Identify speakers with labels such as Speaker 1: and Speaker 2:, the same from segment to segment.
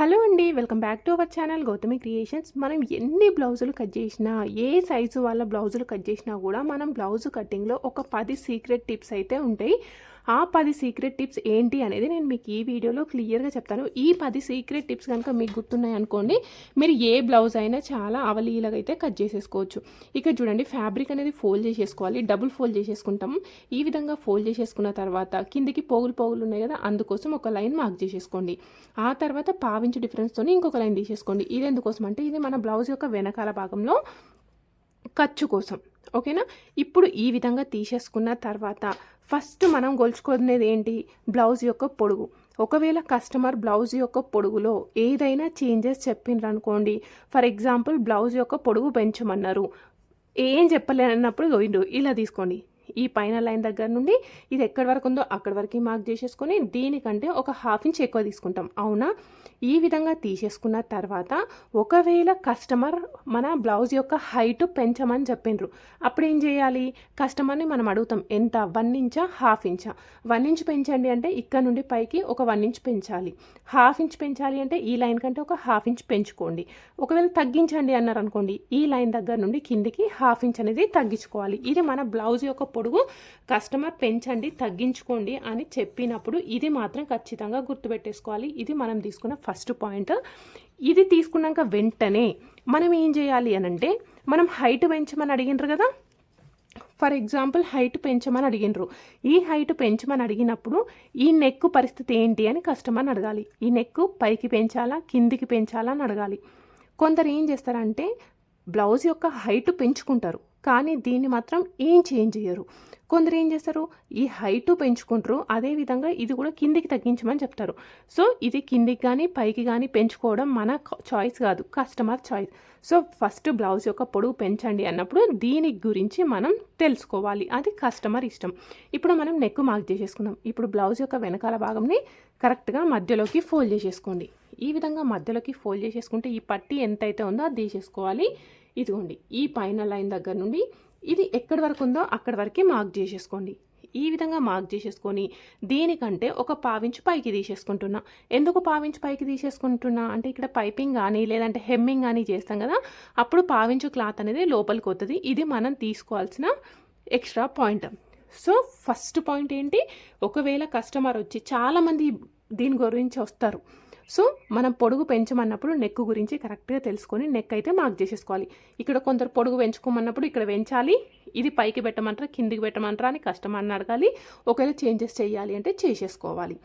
Speaker 1: Hello అండి welcome back to our channel Gautami creations. మనం ఎన్ని బ్లౌజులు కట్ చేసినా ఏ సైజు వాళ్ళ బ్లౌజులు కట్ చేసినా కూడా మనం బ్లౌజ్ కటింగ్లో ఒక పది సీక్రెట్ టిప్స్ అయితే ఉంటాయి. ఆ పది సీక్రెట్ టిప్స్ ఏంటి అనేది నేను మీకు ఈ వీడియోలో క్లియర్గా చెప్తాను. ఈ పది సీక్రెట్ టిప్స్ కనుక మీకు గుర్తున్నాయి అనుకోండి మీరు ఏ బ్లౌజ్ అయినా చాలా అవలీలగా అయితే కట్ చేసేసుకోవచ్చు. ఇక్కడ చూడండి ఫ్యాబ్రిక్ అనేది ఫోల్డ్ చేసేసుకోవాలి డబుల్ ఫోల్డ్ చేసేసుకుంటాం ఈ విధంగా ఫోల్డ్ చేసేసుకున్న తర్వాత కిందికి పోగులు పోగులు ఉన్నాయి కదా అందుకోసం ఒక లైన్ మార్క్ చేసేసుకోండి. ఆ తర్వాత పావించు డిఫరెన్స్తో ఇంకొక లైన్ తీసేసుకోండి. ఇది ఎందుకోసం అంటే ఇది మన బ్లౌజ్ యొక్క వెనకాల భాగంలో ఖర్చు కోసం. ఓకేనా? ఇప్పుడు ఈ విధంగా తీసేసుకున్న తర్వాత ఫస్ట్ మనం గొలుచుకునేది ఏంటి? బ్లౌజ్ యొక్క పొడుగు. ఒకవేళ కస్టమర్ బ్లౌజ్ యొక్క పొడుగులో ఏదైనా చేంజెస్ చెప్పిండ్రు అనుకోండి ఫర్ ఎగ్జాంపుల్ బ్లౌజ్ యొక్క పొడుగు పెంచమన్నారు. ఏం చెప్పలేనన్నప్పుడు గోవిండు ఇలా తీసుకోండి. ఈ పైన లైన్ దగ్గర నుండి ఇది ఎక్కడి వరకు ఉందో అక్కడి వరకు మార్క్ చేసేసుకొని దీనికంటే ఒక హాఫ్ ఇంచ్ ఎక్కువ తీసుకుంటాం. అవునా? ఈ విధంగా తీసేసుకున్న తర్వాత ఒకవేళ కస్టమర్ మన బ్లౌజ్ యొక్క హైట్ పెంచమని చెప్పిండ్రు అప్పుడు ఏం చేయాలి? కస్టమర్ని మనం అడుగుతాం ఎంత? వన్ ఇంచా? హాఫ్ ఇంచా? వన్ ఇంచ్ పెంచండి అంటే ఇక్కడ నుండి పైకి ఒక వన్ ఇంచ్ పెంచాలి. హాఫ్ ఇంచ్ పెంచాలి అంటే ఈ లైన్ కంటే ఒక హాఫ్ ఇంచ్ పెంచుకోండి. ఒకవేళ తగ్గించండి అన్నారు అనుకోండి ఈ లైన్ దగ్గర నుండి కిందికి హాఫ్ ఇంచ్ అనేది తగ్గించుకోవాలి. ఇది మన బ్లౌజ్ యొక్క పొడుగు కస్టమర్ పెంచండి తగ్గించుకోండి అని చెప్పినప్పుడు ఇది మాత్రం ఖచ్చితంగా గుర్తుపెట్టేసుకోవాలి. ఇది మనం తీసుకున్న ఫస్ట్ పాయింట్. ఇది తీసుకున్నాక వెంటనే మనం ఏం చేయాలి అని అంటే మనం హైట్ పెంచమని అడిగినారు కదా? ఫర్ ఎగ్జాంపుల్ హైట్ పెంచమని అడిగినరు. ఈ హైట్ పెంచమని అడిగినప్పుడు ఈ నెక్ పరిస్థితి ఏంటి అని కస్టమర్ని అడగాలి. ఈ నెక్ పైకి పెంచాలా కిందికి పెంచాలా అని అడగాలి. కొందరు ఏం చేస్తారంటే బ్లౌజ్ యొక్క హైట్ పెంచుకుంటారు. కానీ దీన్ని మాత్రం ఏం చేంజ్ చేయరు. కొందరు ఏం చేస్తారు? ఈ హైటు పెంచుకుంటారు. అదేవిధంగా ఇది కూడా కిందికి తగ్గించమని చెప్తారు. సో ఇది కిందికి కానీ పైకి కానీ పెంచుకోవడం మన చాయిస్ కాదు. Customer choice so first blouse యొక్క పొడవు పెంచండి అన్నప్పుడు దీని గురించి మనం తెలుసుకోవాలి. అది కస్టమర్ ఇష్టం. ఇప్పుడు మనం నెక్ మార్క్ చేసేసుకుందాం. ఇప్పుడు బ్లౌజ్ యొక్క వెనకాల భాగంని కరెక్ట్గా మధ్యలోకి ఫోల్డ్ చేసేసుకోండి. ఈ విధంగా మధ్యలోకి ఫోల్డ్ చేసేసుకుంటే ఈ పట్టి ఎంతైతే ఉందో అది తీసేసుకోవాలి. ఇదిగోండి ఈ పైన లైన్ దగ్గర నుండి ఇది ఎక్కడి వరకు ఉందో అక్కడి వరకు మార్క్ చేసేసుకోండి. ఈ విధంగా మార్క్ చేసేసుకొని దీనికంటే ఒక పావించు పైకి తీసేసుకుంటున్నా. ఎందుకు పావించు పైకి తీసేసుకుంటున్నా? అంటే ఇక్కడ పైపింగ్ కానీ లేదంటే హెమ్మింగ్ కానీ చేస్తాం కదా అప్పుడు పావించు క్లాత్ అనేది లోపలికి వస్తుంది ఇది మనం తీసుకోవాల్సిన extra point so first point ఏంటి? ఒకవేళ కస్టమర్ వచ్చి చాలామంది దీని గురించి వస్తారు. సో మనం పొడుగు పెంచమన్నప్పుడు నెక్ గురించి కరెక్ట్గా తెలుసుకొని నెక్ అయితే మార్క్ చేసేసుకోవాలి. ఇక్కడ కొందరు పొడుగు పెంచుకోమన్నప్పుడు ఇక్కడ పెంచాలి ఇది పైకి పెట్టమంటారా కిందికి పెట్టమంటారా అని కస్టమర్ని అడగాలి ఒకవేళ చేంజెస్ చేయాలి అంటే చేసేసుకోవాలి.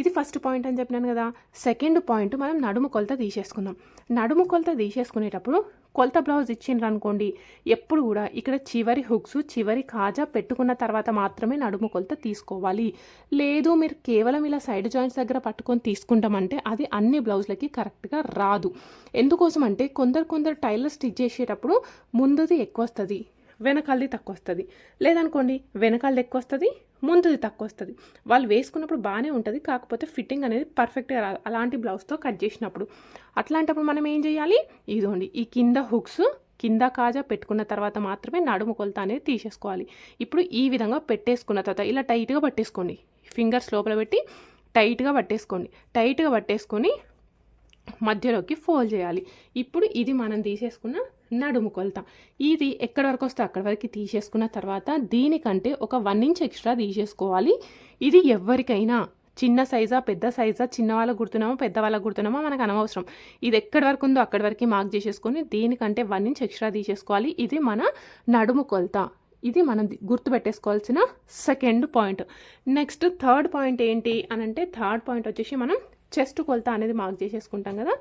Speaker 1: ఇది ఫస్ట్ పాయింట్ అని చెప్పినాను కదా. సెకండ్ పాయింట్ మనం నడుము కొలత తీసేసుకుందాం. నడుము కొలత తీసేసుకునేటప్పుడు కొలత బ్లౌజ్ ఇచ్చిండ్రు అనుకోండి ఎప్పుడు కూడా ఇక్కడ చివరి హుక్స్ చివరి కాజా పెట్టుకున్న తర్వాత మాత్రమే నడుము కొలత తీసుకోవాలి. లేదు మీరు కేవలం ఇలా సైడ్ జాయింట్స్ దగ్గర పట్టుకొని తీసుకుంటామంటే అది అన్ని బ్లౌజ్లకి కరెక్ట్గా రాదు. ఎందుకోసం అంటే కొందరు కొందరు టైలర్ స్టిచ్ చేసేటప్పుడు ముందుది ఎక్కువ వస్తుంది వెనకాలది తక్కువ వస్తుంది లేదనుకోండి వెనకాలది ఎక్కువ వస్తుంది ముందుది తక్కువ వస్తుంది వాళ్ళు వేసుకున్నప్పుడు బాగానే ఉంటుంది కాకపోతే ఫిట్టింగ్ అనేది పర్ఫెక్ట్గా రాదు. అలాంటి బ్లౌజ్తో కట్ చేసినప్పుడు. అట్లాంటప్పుడు మనం ఏం చేయాలి? ఇదిగోండి ఈ కింద హుక్స్ కింద కాజా పెట్టుకున్న తర్వాత మాత్రమే నడుము కొలత అనేది తీసేసుకోవాలి. ఇప్పుడు ఈ విధంగా పెట్టేసుకున్న తర్వాత ఇలా టైట్గా పట్టేసుకోండి. ఫింగర్స్ లోపల పెట్టి టైట్గా పట్టేసుకోండి. టైట్గా పట్టేసుకొని మధ్యలోకి ఫోల్డ్ చేయాలి. ఇప్పుడు ఇది మనం తీసేసుకున్న నడుము కొలత ఇది ఎక్కడి వరకు వస్తే అక్కడి వరకు తీసేసుకున్న తర్వాత దీనికంటే ఒక వన్ ఇంచ్ ఎక్స్ట్రా తీసేసుకోవాలి. ఇది ఎవరికైనా చిన్న సైజా పెద్ద సైజా చిన్న వాళ్ళకు గుర్తున్నామో పెద్ద వాళ్ళకు గుర్తున్నామో మనకు అనవసరం. ఇది ఎక్కడి వరకు ఉందో అక్కడి వరకు మార్క్ చేసేసుకొని దీనికంటే వన్ ఇంచ్ ఎక్స్ట్రా తీసేసుకోవాలి. ఇది మన నడుము కొలత ఇది మనం గుర్తుపెట్టేసుకోవాల్సిన second point. Next third point ఏంటి అని అంటే థర్డ్ పాయింట్ వచ్చేసి మనం చెస్ట్ కొలత అనేది మార్క్ చేసేసుకుంటాం కదా.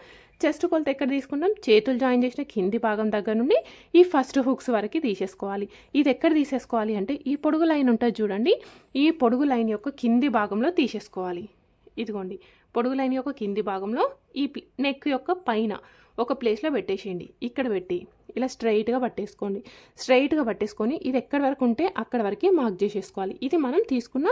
Speaker 1: చెస్ట్ కొలత ఎక్కడ తీసుకుంటాం? చేతులు జాయిన్ చేసిన కింది భాగం దగ్గర నుండి ఈ ఫస్ట్ హుక్స్ వరకు తీసేసుకోవాలి. ఇది ఎక్కడ తీసేసుకోవాలి అంటే ఈ పొడుగు లైన్ ఉంటుంది చూడండి. ఈ పొడుగు లైన్ యొక్క కింది భాగంలో తీసేసుకోవాలి. ఇదిగోండి. పొడుగు లైన్ యొక్క కింది భాగంలో ఈ నెక్ యొక్క పైన ఒక ప్లేస్లో పెట్టేసేయండి. ఇక్కడ పెట్టి ఇలా స్ట్రైట్గా పట్టేసుకోండి. స్ట్రైట్గా పట్టేసుకొని ఇది ఎక్కడి వరకు ఉంటే అక్కడ వరకే మార్క్ చేసేసుకోవాలి. ఇది మనం తీసుకున్న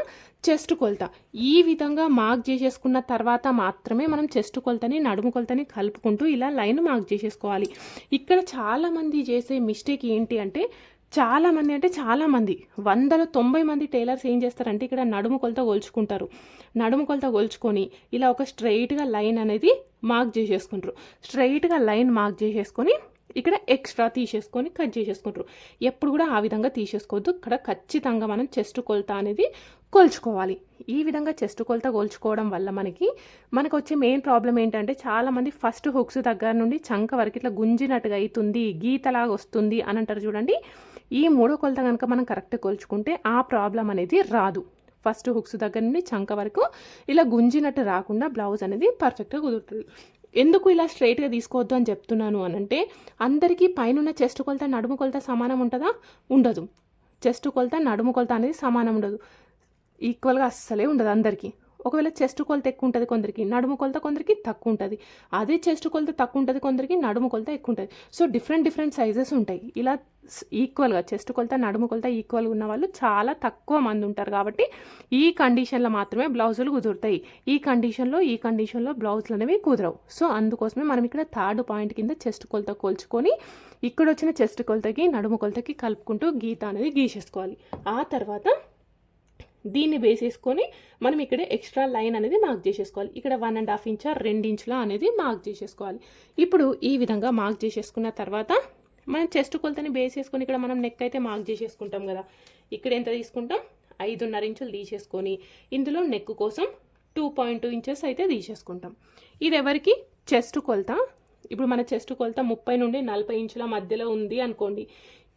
Speaker 1: చెస్ట్ కొలత. ఈ విధంగా మార్క్ చేసేసుకున్న తర్వాత మాత్రమే మనం చెస్ట్ కొలతని నడుము కొలతని కలుపుకుంటూ ఇలా లైన్ మార్క్ చేసేసుకోవాలి. ఇక్కడ చాలామంది చేసే మిస్టేక్ ఏంటి అంటే చాలామంది అంటే చాలామంది. వందల తొంభై మంది టైలర్స్ ఏం చేస్తారంటే ఇక్కడ నడుము కొలత కొలుచుకుంటారు. నడుము కొలత కొలుచుకొని ఇలా ఒక స్ట్రైట్గా లైన్ అనేది మార్క్ చేసేసుకుంటారు. స్ట్రైట్గా లైన్ మార్క్ చేసేసుకొని ఇక్కడ ఎక్స్ట్రా తీసేసుకొని కట్ చేసేసుకుంటారు. ఎప్పుడు కూడా ఆ విధంగా తీసేసుకోవద్దు. ఇక్కడ ఖచ్చితంగా మనం చెస్ట్ కొలత అనేది కొలుచుకోవాలి. ఈ విధంగా చెస్ట్ కొలత కొలుచుకోవడం వల్ల మనకి మనకు వచ్చే మెయిన్ ప్రాబ్లం ఏంటంటే చాలామంది ఫస్ట్ హుక్స్ దగ్గర నుండి చంక వరకు ఇట్లా గుంజినట్టుగా అవుతుంది గీతలాగా వస్తుంది అని అంటారు చూడండి. ఈ మూడో కొలత కనుక మనం కరెక్ట్ కొలుచుకుంటే ఆ ప్రాబ్లం అనేది రాదు. ఫస్ట్ హుక్స్ దగ్గర నుండి చంక వరకు ఇలా గుంజినట్టు రాకుండా బ్లౌజ్ అనేది పర్ఫెక్ట్గా కుదురుతుంది. ఎందుకు ఇలా స్ట్రైట్గా తీసుకోవద్దు అని చెప్తున్నాను అనంటే అందరికీ పైన చెస్ట్ కొలత నడుము కొలత సమానం ఉంటుందా? ఉండదు. చెస్ట్ కొలత నడుము కొలత అనేది సమానం ఉండదు. ఈక్వల్గా అస్సలే ఉండదు అందరికీ. ఒకవేళ చెస్ట్ కొలత ఎక్కువ ఉంటుంది కొందరికి నడుము కొలత కొందరికి తక్కువ ఉంటుంది. అదే చెస్ట్ కొలత తక్కువ ఉంటుంది కొందరికి నడుము కొలత ఎక్కువ ఉంటుంది. సో డిఫరెంట్ డిఫరెంట్ సైజెస్ ఉంటాయి. ఇలా ఈక్వల్గా చెస్ట్ కొలత నడుము కొలత ఈక్వల్గా ఉన్న వాళ్ళు చాలా తక్కువ మంది ఉంటారు కాబట్టి ఈ కండిషన్లో మాత్రమే బ్లౌజులు కుదురుతాయి. ఈ కండిషన్లో ఈ కండిషన్లో బ్లౌజులు అనేవి కుదరవు. సో అందుకోసమే మనం ఇక్కడ థర్డ్ పాయింట్ కింద చెస్ట్ కొలత కోల్చుకొని ఇక్కడ వచ్చిన చెస్ట్ కొలతకి నడుము కొలతకి కలుపుకుంటూ గీత అనేది గీసేసుకోవాలి. ఆ తర్వాత దీన్ని వేసేసుకొని మనం ఇక్కడ ఎక్స్ట్రా లైన్ అనేది మార్క్ చేసేసుకోవాలి. ఇక్కడ వన్ అండ్ హాఫ్ ఇంచా రెండు ఇంచుల అనేది మార్క్ చేసేసుకోవాలి. ఇప్పుడు ఈ విధంగా మార్క్ చేసేసుకున్న తర్వాత మనం చెస్ట్ కొలతని బేస్ చేసుకొని ఇక్కడ మనం నెక్ అయితే మార్క్ చేసేసుకుంటాం కదా. ఇక్కడ ఎంత తీసుకుంటాం? ఐదున్నర ఇంచులు తీసేసుకొని ఇందులో నెక్ కోసం టూ పాయింట్ టూ ఇంచెస్ అయితే తీసేసుకుంటాం. ఇది ఎవరికి? చెస్ట్ కొలత. ఇప్పుడు మన చెస్ట్ కొలత ముప్పై నుండి నలభై ఇంచుల మధ్యలో ఉంది అనుకోండి.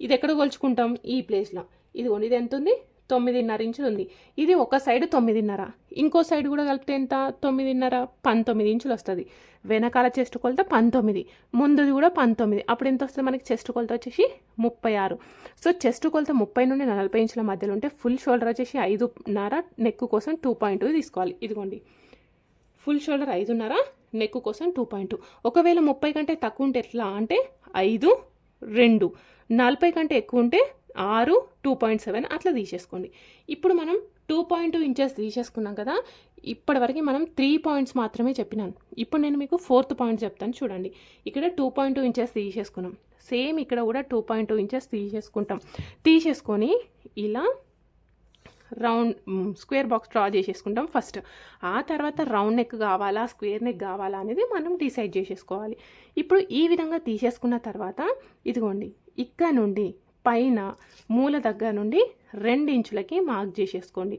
Speaker 1: ఇది ఎక్కడ కొలుచుకుంటాం? ఈ ప్లేస్లో ఇదిగోండి ఇది ఎంత ఉంది? తొమ్మిదిన్నర ఇంచులు ఉంది. ఇది ఒక సైడ్ తొమ్మిదిన్నర. ఇంకో సైడ్ కూడా కలిపితే ఎంత? తొమ్మిదిన్నర పంతొమ్మిది ఇంచులు వస్తుంది. వెనకాల చెస్ట్ కొలత పంతొమ్మిది ముందుది కూడా పంతొమ్మిది. అప్పుడు ఎంత వస్తుంది మనకి? చెస్ట్ కొలత వచ్చేసి ముప్పై ఆరు. సో చెస్ట్ కొలత ముప్పై నుండి నలభై ఇంచుల మధ్యలో ఉంటే ఫుల్ షోల్డర్ వచ్చేసి ఐదున్నర నెక్ కోసం టూ పాయింట్ తీసుకోవాలి. ఇదిగోండి. ఫుల్ షోల్డర్ ఐదున్నర నెక్ కోసం టూ పాయింట్ ఒకవేళ ముప్పై కంటే తక్కువ ఉంటే ఎట్లా అంటే ఐదు రెండు. నలభై కంటే ఎక్కువ ఉంటే ఆరు టూ పాయింట్ సెవెన్. అట్లా తీసేసుకోండి. ఇప్పుడు మనం టూ పాయింట్ టూ ఇంచెస్ తీసేసుకున్నాం కదా ఇప్పటివరకు మనం త్రీ పాయింట్స్ మాత్రమే చెప్పినాను ఇప్పుడు నేను మీకు ఫోర్త్ పాయింట్ చెప్తాను చూడండి. ఇక్కడ టూ పాయింట్ టూ ఇంచెస్ తీసేసుకున్నాం. సేమ్ ఇక్కడ కూడా టూ పాయింట్ టూ ఇంచెస్ తీసేసుకుంటాం. తీసేసుకొని ఇలా రౌండ్ స్క్వేర్ బాక్స్ డ్రా చేసేసుకుంటాం ఫస్ట్ ఆ తర్వాత రౌండ్ నెక్ కావాలా స్క్వేర్ నెక్ కావాలా అనేది మనం డిసైడ్ చేసేసుకోవాలి. ఇప్పుడు ఈ విధంగా తీసేసుకున్న తర్వాత ఇదిగోండి ఇక్కడ నుండి పైన మూల దగ్గర నుండి ఇంచులకి మార్క్ చేసేసుకోండి.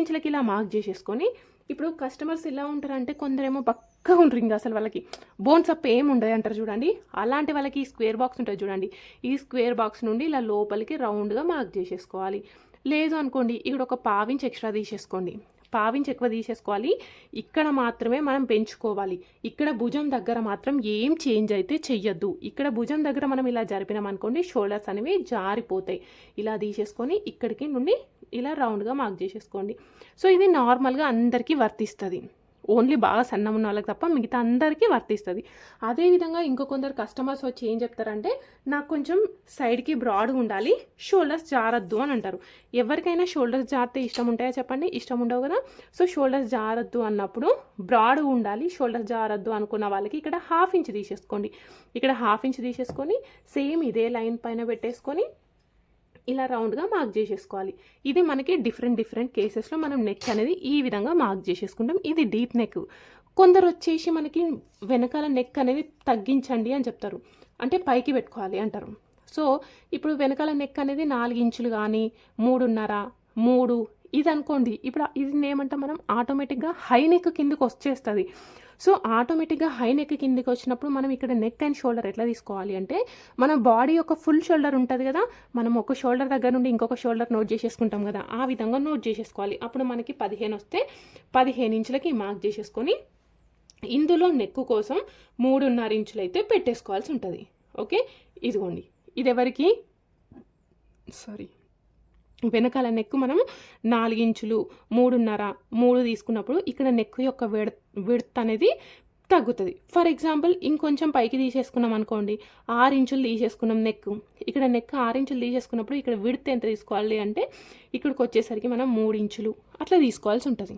Speaker 1: ఇంచులకి ఇలా మార్క్ చేసేసుకొని ఇప్పుడు కస్టమర్స్ ఎలా ఉంటారంటే కొందరేమో పక్కగా ఉంటారు ఇంకా అసలు వాళ్ళకి. బోన్స్ అప్ ఏమి ఉండదు అంటారు చూడండి. అలాంటి వాళ్ళకి ఈ స్క్వేర్ బాక్స్ ఉంటుంది చూడండి. ఈ స్క్వేర్ బాక్స్ నుండి ఇలా లోపలికి రౌండ్గా మార్క్ చేసేసుకోవాలి. లేదు అనుకోండి ఇక్కడ ఒక పావించి ఎక్స్ట్రా తీసేసుకోండి. పావించి ఎక్కువ తీసేసుకోవాలి. ఇక్కడ మాత్రమే మనం పెంచుకోవాలి. ఇక్కడ భుజం దగ్గర మాత్రం ఏం చేంజ్ అయితే చెయ్యొద్దు. ఇక్కడ భుజం దగ్గర మనం ఇలా జరిపినామనుకోండి షోల్డర్స్ అనేవి జారిపోతాయి. ఇలా తీసేసుకొని ఇక్కడికి నుండి ఇలా రౌండ్గా మార్క్ చేసేసుకోండి. సో ఇది నార్మల్గా అందరికీ వర్తిస్తుంది. ఓన్లీ బాగా సన్నం ఉన్న వాళ్ళకి తప్ప మిగతా అందరికీ వర్తిస్తుంది. అదేవిధంగా ఇంకో కొందరు కస్టమర్స్ వచ్చి ఏం చెప్తారంటే నాకు కొంచెం సైడ్కి బ్రాడ్గా ఉండాలి షోల్డర్స్ జారద్దు అని అంటారు. ఎవరికైనా షోల్డర్స్ జారితే ఇష్టం ఉంటాయా చెప్పండి? ఇష్టం ఉండవు కదా. సో షోల్డర్స్ జారద్దు అన్నప్పుడు బ్రాడ్గా ఉండాలి షోల్డర్స్ జారద్దు అనుకున్న వాళ్ళకి ఇక్కడ హాఫ్ ఇంచ్ తీసేసుకోండి. ఇక్కడ హాఫ్ ఇంచ్ తీసేసుకొని సేమ్ ఇదే లైన్ పైన పెట్టేసుకొని ఇలా రౌండ్గా మార్క్ చేసేసుకోవాలి. ఇది మనకి డిఫరెంట్ డిఫరెంట్ కేసెస్లో మనం నెక్ అనేది ఈ విధంగా మార్క్ చేసేసుకుంటాం. ఇది డీప్ నెక్. కొందరు వచ్చేసి మనకి వెనకాల నెక్ అనేది తగ్గించండి అని చెప్తారు. అంటే పైకి పెట్టుకోవాలి అంటారు. సో ఇప్పుడు వెనకాల నెక్ అనేది నాలుగు ఇంచులు కానీ మూడున్నర మూడు ఇది అనుకోండి ఇప్పుడు ఇది ఏమంటాం మనం? ఆటోమేటిక్గా హై నెక్ కిందకి వచ్చేస్తుంది. సో ఆటోమేటిక్గా హై నెక్ కిందకి వచ్చినప్పుడు మనం ఇక్కడ నెక్ అండ్ షోల్డర్ ఎట్లా తీసుకోవాలి అంటే మన బాడీ యొక్క ఫుల్ షోల్డర్ ఉంటుంది కదా మనం ఒక షోల్డర్ దగ్గర నుండి ఇంకొక షోల్డర్ నోట్ చేసేసుకుంటాం కదా ఆ విధంగా నోట్ చేసేసుకోవాలి. అప్పుడు మనకి పదిహేను వస్తే పదిహేను ఇంచులకి మార్క్ చేసేసుకొని ఇందులో నెక్ కోసం మూడున్నర ఇంచులు అయితే పెట్టేసుకోవాల్సి ఉంటుంది. ఓకే? ఇదిగోండి. ఇది ఎవరికి సారీ. వెనకాల నెక్ మనం నాలుగించులు మూడున్నర మూడు తీసుకున్నప్పుడు ఇక్కడ నెక్ యొక్క విడ విడత్ అనేది తగ్గుతుంది. ఫర్ ఎగ్జాంపుల్ ఇంకొంచెం పైకి తీసేసుకున్నాం అనుకోండి ఆరు ఇంచులు తీసేసుకున్నాం నెక్ ఇక్కడ నెక్ ఆరు ఇంచులు తీసేసుకున్నప్పుడు ఇక్కడ విడత్ ఎంత తీసుకోవాలి అంటే ఇక్కడికి వచ్చేసరికి మనం మూడు ఇంచులు అట్లా తీసుకోవాల్సి ఉంటుంది.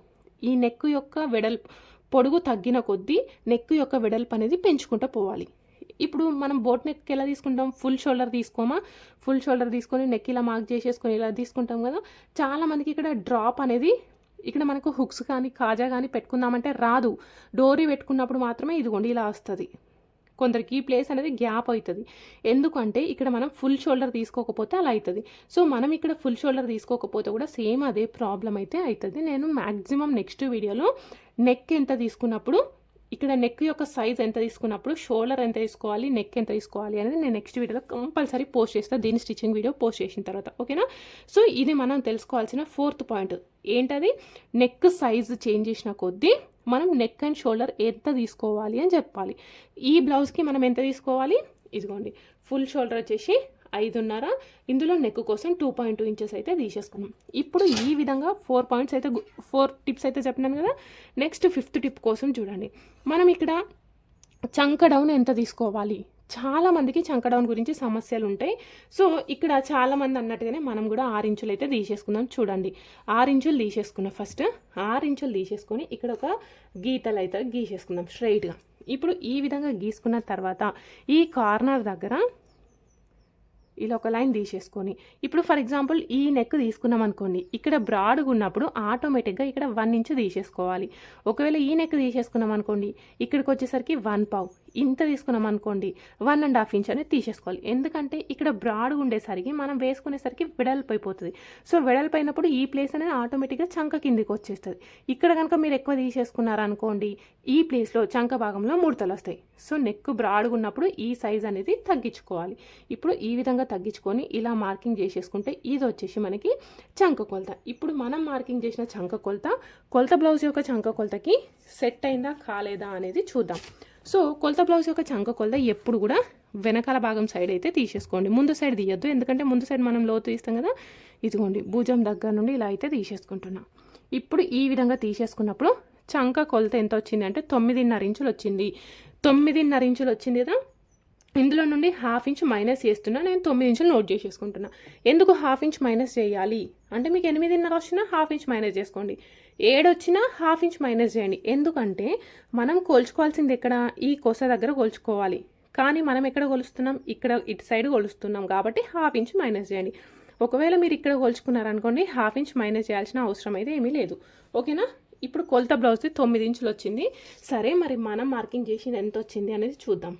Speaker 1: ఈ నెక్ యొక్క వెడల్పు పొడుగు తగ్గిన కొద్దీ నెక్ యొక్క వెడల్పు అనేది పెంచుకుంటూ పోవాలి. ఇప్పుడు మనం బోట్ నెక్ ఎలా తీసుకుంటాం? ఫుల్ షోల్డర్ తీసుకోమా? ఫుల్ షోల్డర్ తీసుకొని నెక్ ఇలా మార్క్ చేసేసుకొని ఇలా తీసుకుంటాం కదా? చాలామందికి ఇక్కడ డ్రాప్ అనేది ఇక్కడ మనకు హుక్స్ కానీ కాజా కానీ పెట్టుకుందామంటే రాదు. డోరీ పెట్టుకున్నప్పుడు మాత్రమే ఇదిగోండి ఇలా వస్తుంది. కొందరికి ఈ ప్లేస్ అనేది గ్యాప్ అవుతుంది. ఎందుకంటే ఇక్కడ మనం ఫుల్ షోల్డర్ తీసుకోకపోతే అలా అవుతుంది సో మనం ఇక్కడ ఫుల్ షోల్డర్ తీసుకోకపోతే కూడా సేమ్ అదే ప్రాబ్లం అయితే అవుతుంది నేను మ్యాక్సిమం నెక్స్ట్ వీడియోలో నెక్ ఎంత తీసుకున్నప్పుడు ఇక్కడ నెక్ యొక్క సైజ్ ఎంత తీసుకున్నప్పుడు షోల్డర్ ఎంత తీసుకోవాలి నెక్ ఎంత తీసుకోవాలి అనేది నేను నెక్స్ట్ వీడియోలో కంపల్సరీ పోస్ట్ చేస్తాను దీని స్టిచ్చింగ్ వీడియో పోస్ట్ చేసిన తర్వాత ఓకేనా సో ఇది మనం తెలుసుకోవాల్సిన ఫోర్త్ పాయింట్ ఏంటది? నెక్ సైజ్ చేంజ్ చేసిన కొద్దీ మనం నెక్ అండ్ షోల్డర్ ఎంత తీసుకోవాలి అని చెప్పాలి. ఈ బ్లౌజ్కి మనం ఎంత తీసుకోవాలి? ఇదిగోండి. ఫుల్ షోల్డర్ వచ్చేసి ఐదున్నర. ఇందులో నెక్ కోసం టూ పాయింట్ టూ ఇంచెస్ అయితే తీసేసుకున్నాం. ఇప్పుడు ఈ విధంగా ఫోర్ పాయింట్స్ అయితే ఫోర్ టిప్స్ అయితే చెప్పినాను కదా. నెక్స్ట్ ఫిఫ్త్ టిప్ కోసం చూడండి. మనం ఇక్కడ చంక డౌన్ ఎంత తీసుకోవాలి? చాలామందికి చంక డౌన్ గురించి సమస్యలు ఉంటాయి. సో ఇక్కడ చాలామంది అన్నట్టుగానే మనం కూడా ఆరు ఇంచులు అయితే తీసేసుకుందాం చూడండి. ఆరు ఇంచులు తీసేసుకున్నాం ఫస్ట్ ఆరు ఇంచులు తీసేసుకొని ఇక్కడ ఒక గీతలు అయితే గీసేసుకుందాం స్ట్రైట్గా ఇప్పుడు ఈ విధంగా గీసుకున్న తర్వాత ఈ కార్నర్ దగ్గర ఇలా ఒక లైన్ తీసేసుకొని ఇప్పుడు ఫర్ ఎగ్జాంపుల్ ఈ నెక్ తీసుకున్నాం అనుకోండి ఇక్కడ బ్రాడ్గా ఉన్నప్పుడు ఆటోమేటిక్గా ఇక్కడ వన్ ఇంచ్ తీసేసుకోవాలి. ఒకవేళ ఈ నెక్ తీసేసుకున్నాం అనుకోండి ఇక్కడికి వచ్చేసరికి వన్ పావు. ఇంత తీసుకున్నాం అనుకోండి వన్ అండ్ హాఫ్ ఇంచ్ అనేది తీసేసుకోవాలి. ఎందుకంటే ఇక్కడ బ్రాడ్గా ఉండేసరికి మనం వేసుకునేసరికి వెడల్పు అయిపోతుంది సో వెడల్పు అయినప్పుడు ఈ ప్లేస్ అనేది ఆటోమేటిక్గా చంక కిందికి వచ్చేస్తుంది. ఇక్కడ కనుక మీరు ఎక్కువ తీసేసుకున్నారనుకోండి ఈ ప్లేస్లో చంక భాగంలో ముడతలు వస్తాయి. సో నెక్ బ్రాడ్గా ఉన్నప్పుడు ఈ సైజ్ అనేది తగ్గించుకోవాలి. ఇప్పుడు ఈ విధంగా తగ్గించుకొని ఇలా మార్కింగ్ చేసేసుకుంటే ఇది వచ్చేసి మనకి చంక కొలత. ఇప్పుడు మనం మార్కింగ్ చేసిన చంక కొలత కొలత బ్లౌజ్ యొక్క చంక కొలతకి సెట్ అయిందా కాలేదా అనేది చూద్దాం. సో కొలత బ్లౌజ్ యొక్క చంక కొలత ఎప్పుడు కూడా వెనకాల భాగం సైడ్ అయితే తీసేసుకోండి. ముందు సైడ్ తీయొద్దు. ఎందుకంటే ముందు సైడ్ మనం లోతు తీస్తాం కదా. ఇదిగోండి భుజం దగ్గర నుండి ఇలా అయితే తీసేసుకుంటున్నాం. ఇప్పుడు ఈ విధంగా తీసేసుకున్నప్పుడు చంక కొలత ఎంత వచ్చింది అంటే తొమ్మిదిన్నర ఇంచులు వచ్చింది. తొమ్మిదిన్నర ఇంచులు వచ్చింది కదా. ఇందులో నుండి హాఫ్ ఇంచ్ మైనస్ చేస్తున్నా. నేను తొమ్మిది ఇంచులు నోట్ చేసేసుకుంటున్నా. ఎందుకు హాఫ్ ఇంచ్ మైనస్ చేయాలి? అంటే మీకు ఎనిమిదిన్నర వచ్చినా హాఫ్ ఇంచ్ మైనస్ చేసుకోండి. ఏడొచ్చినా హాఫ్ ఇంచ్ మైనస్ చేయండి. ఎందుకంటే మనం కోల్చుకోవాల్సింది ఎక్కడ? ఈ కొస దగ్గర కొలుచుకోవాలి. కానీ మనం ఎక్కడ కొలుస్తున్నాం? ఇక్కడ ఇటు సైడ్ కొలుస్తున్నాం కాబట్టి హాఫ్ ఇంచ్ మైనస్ చేయండి. ఒకవేళ మీరు ఇక్కడ కొలుచుకున్నారనుకోండి హాఫ్ ఇంచ్ మైనస్ చేయాల్సిన అవసరం అయితే ఏమీ లేదు. ఓకేనా? ఇప్పుడు కొలత బ్లౌజ్ది తొమ్మిది ఇంచులు వచ్చింది సరే మరి మనం మార్కింగ్ చేసింది ఎంత వచ్చింది అనేది చూద్దాం.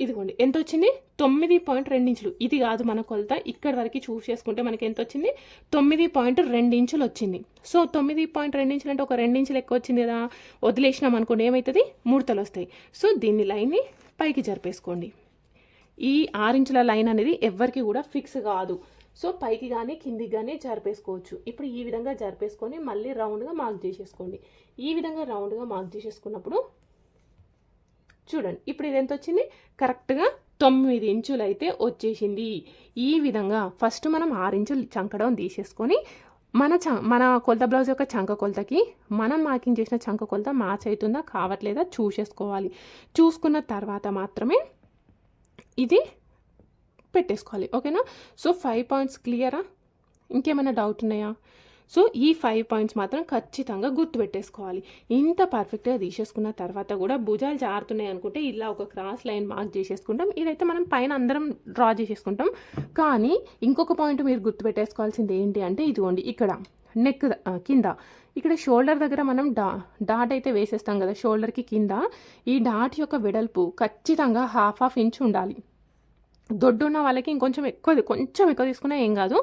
Speaker 1: ఇదిగోండి ఎంత వచ్చింది తొమ్మిది పాయింట్ రెండు ఇంచులు. ఇది కాదు మన కొలత. ఇక్కడి వరకు చూస్ చేసుకుంటే మనకి ఎంత వచ్చింది తొమ్మిది పాయింట్ రెండు ఇంచులు వచ్చింది. సో తొమ్మిది పాయింట్ రెండు ఇంచులు అంటే ఒక రెండించులు ఎక్కువ వచ్చింది కదా? వదిలేసినాం అనుకోండి ఏమవుతుంది ముడతలు వస్తాయి. సో దీన్ని లైన్ని పైకి జరిపేసుకోండి. ఈ ఆరించుల లైన్ అనేది ఎవరికి కూడా ఫిక్స్ కాదు. సో పైకి కానీ కిందికి కానీ జరిపేసుకోవచ్చు. ఇప్పుడు ఈ విధంగా జరిపేసుకొని మళ్ళీ రౌండ్గా మార్క్ చేసేసుకోండి. ఈ విధంగా రౌండ్గా మార్క్ చేసేసుకున్నప్పుడు చూడండి ఇప్పుడు ఇది ఎంత వచ్చింది కరెక్ట్గా తొమ్మిది ఇంచులు అయితే వచ్చేసింది. ఈ విధంగా ఫస్ట్ మనం ఆరు ఇంచులు చంకడం తీసేసుకొని మన చ మన కొలత బ్లౌజ్ యొక్క చంక కొలతకి మనం మార్కింగ్ చేసిన చంక కొలత మ్యాచ్ అవుతుందా కావట్లేదా చూసేసుకోవాలి. చూసుకున్న తర్వాత మాత్రమే ఇది పెట్టేసుకోవాలి. ఓకేనా? సో ఫైవ్ పాయింట్స్ క్లియరా? ఇంకేమైనా డౌట్ ఉన్నాయా? సో ఈ ఫైవ్ పాయింట్స్ మాత్రం ఖచ్చితంగా గుర్తుపెట్టేసుకోవాలి. ఇంత పర్ఫెక్ట్గా తీసేసుకున్న తర్వాత కూడా భుజాలు జారుతున్నాయి అనుకుంటే ఇలా ఒక క్రాస్ లైన్ మార్క్ చేసేసుకుంటాం. ఇదైతే మనం పైన అందరం డ్రా చేసేసుకుంటాం. కానీ ఇంకొక పాయింట్ మీరు గుర్తుపెట్టేసుకోవాల్సింది ఏంటి అంటే ఇదిగోండి ఇక్కడ నెక్ కింద. ఇక్కడ షోల్డర్ దగ్గర మనం డా డాట్ అయితే వేసేస్తాం కదా షోల్డర్కి కింద. ఈ డాట్ యొక్క వెడల్పు ఖచ్చితంగా హాఫ్ హాఫ్ ఇంచ్ ఉండాలి. దొడ్డున్న వాళ్ళకి ఇంకొంచెం ఎక్కువ కొంచెం ఎక్కువ తీసుకున్నా ఏం కాదు.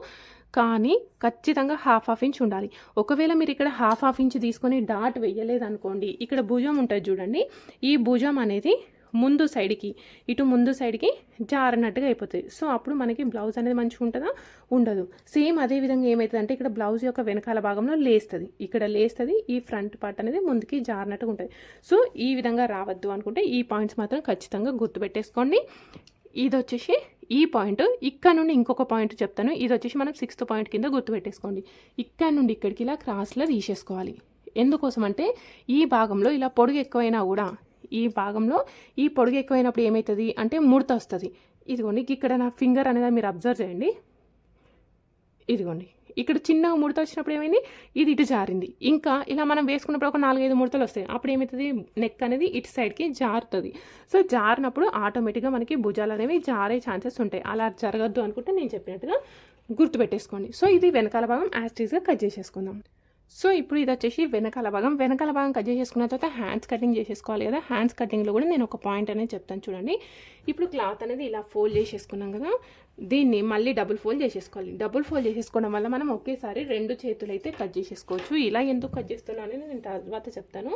Speaker 1: కానీ ఖచ్చితంగా హాఫ్ హాఫ్ ఇంచ్ ఉండాలి. ఒకవేళ మీరు ఇక్కడ హాఫ్ హాఫ్ ఇంచ్ తీసుకొని డాట్ వేయలేదు అనుకోండి ఇక్కడ భుజం ఉంటుంది చూడండి. ఈ భుజం అనేది ముందు సైడ్కి ఇటు ముందు సైడ్కి జారినట్టుగా అయిపోతుంది. సో అప్పుడు మనకి బ్లౌజ్ అనేది మంచిగా ఉంటుందా? ఉండదు. సేమ్ అదే విధంగా ఏమవుతుంది అంటే ఇక్కడ బ్లౌజ్ యొక్క వెనకాల భాగంలో లేస్తుంది. ఇక్కడ లేస్తుంది ఈ ఫ్రంట్ పార్ట్ అనేది ముందుకి జారినట్టుగా ఉంటుంది. సో ఈ విధంగా రావద్దు అనుకుంటే ఈ పాయింట్స్ మాత్రం ఖచ్చితంగా గుర్తుపెట్టేసుకోండి. ఇది వచ్చేసి ఈ పాయింట్ ఇక్కడ నుండి ఇంకొక పాయింట్ చెప్తాను. ఇది వచ్చేసి మనం సిక్స్త్ పాయింట్ కింద గుర్తుపెట్టేసుకోండి. ఇక్కడ నుండి ఇక్కడికి ఇలా క్రాస్లో తీసేసుకోవాలి. ఎందుకోసం అంటే ఈ భాగంలో ఇలా పొడుగు ఎక్కువైనా కూడా ఈ భాగంలో ఈ పొడుగు ఎక్కువైనప్పుడు ఏమవుతుంది అంటే ముడత వస్తుంది. ఇదిగోండి ఇక్కడ నా ఫింగర్ అనేది మీరు అబ్జర్వ్ చేయండి. ఇదిగోండి. ఇక్కడ చిన్న ముడత వచ్చినప్పుడు ఏమైంది? ఇది ఇటు జారింది. ఇంకా ఇలా మనం వేసుకున్నప్పుడు ఒక నాలుగైదు ముడతలు వస్తాయి. అప్పుడు ఏమవుతుంది? నెక్ అనేది ఇటు సైడ్కి జారుతుంది. సో జారినప్పుడు ఆటోమేటిక్గా మనకి భుజాలు అనేవి జారే ఛాన్సెస్ ఉంటాయి. అలా జరగద్దు అనుకుంటే నేను చెప్పినట్టుగా గుర్తుపెట్టేసుకోండి. సో ఇది వెనకాల భాగం యాస్టీజ్గా కట్ చేసేసుకుందాం. సో ఇప్పుడు ఇది వచ్చేసి వెనకాల భాగం. వెనకాల భాగం కట్ చేసేసుకున్న తర్వాత హ్యాండ్స్ కటింగ్ చేసేసుకోవాలి కదా. హ్యాండ్స్ కటింగ్లో కూడా నేను ఒక పాయింట్ అనేది చెప్తాను చూడండి. ఇప్పుడు క్లాత్ అనేది ఇలా ఫోల్డ్ చేసేసుకున్నాం కదా. దీన్ని మళ్ళీ డబుల్ ఫోల్డ్ చేసేసుకోవాలి. డబుల్ ఫోల్డ్ చేసేసుకోవడం వల్ల మనం ఒకేసారి రెండు చేతులు అయితే కట్ చేసేసుకోవచ్చు. ఇలా ఎందుకు కట్ చేస్తున్నాను నేను తర్వాత చెప్తాను.